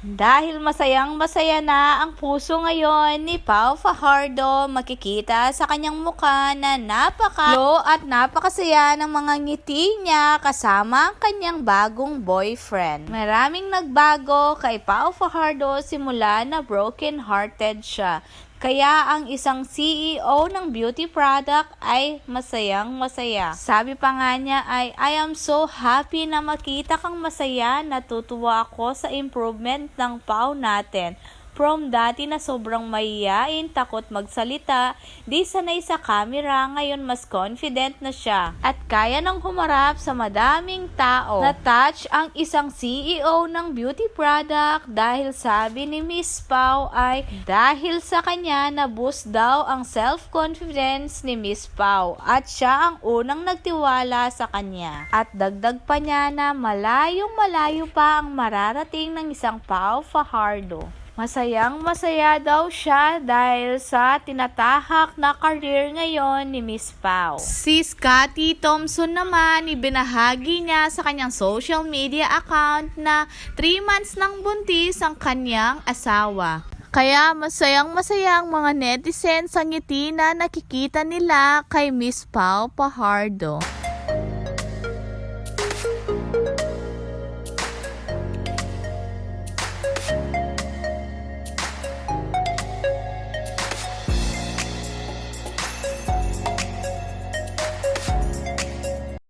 Dahil masayang masaya na ang puso ngayon ni Pao Fajardo, makikita sa kanyang mukha na napaka at napakasaya ng mga ngiti niya kasama ang kanyang bagong boyfriend. Maraming nagbago kay Pao Fajardo simula na broken hearted siya. Kaya ang isang CEO ng beauty product ay masayang masaya. Sabi pa nga niya ay, I am so happy na makita kang masaya. Natutuwa ako sa improvement ng pau natin. From dati na sobrang mahiyain, takot magsalita, di sanay sa camera, ngayon mas confident na siya. At kaya nang humarap sa madaming tao. Na-touch ang isang CEO ng beauty product dahil sabi ni Miss Pau ay dahil sa kanya na-boost daw ang self-confidence ni Miss Pau at siya ang unang nagtiwala sa kanya. At dagdag pa niya na malayong malayo pa ang mararating ng isang Pau Fajardo. Masayang masaya daw siya dahil sa tinatahak na career ngayon ni Miss Pau. Si Scotty Thompson naman, ibinahagi niya sa kanyang social media account na 3 months nang buntis ang kanyang asawa. Kaya masayang masayang mga netizens sa ngiti na nakikita nila kay Miss Pau Pahardo.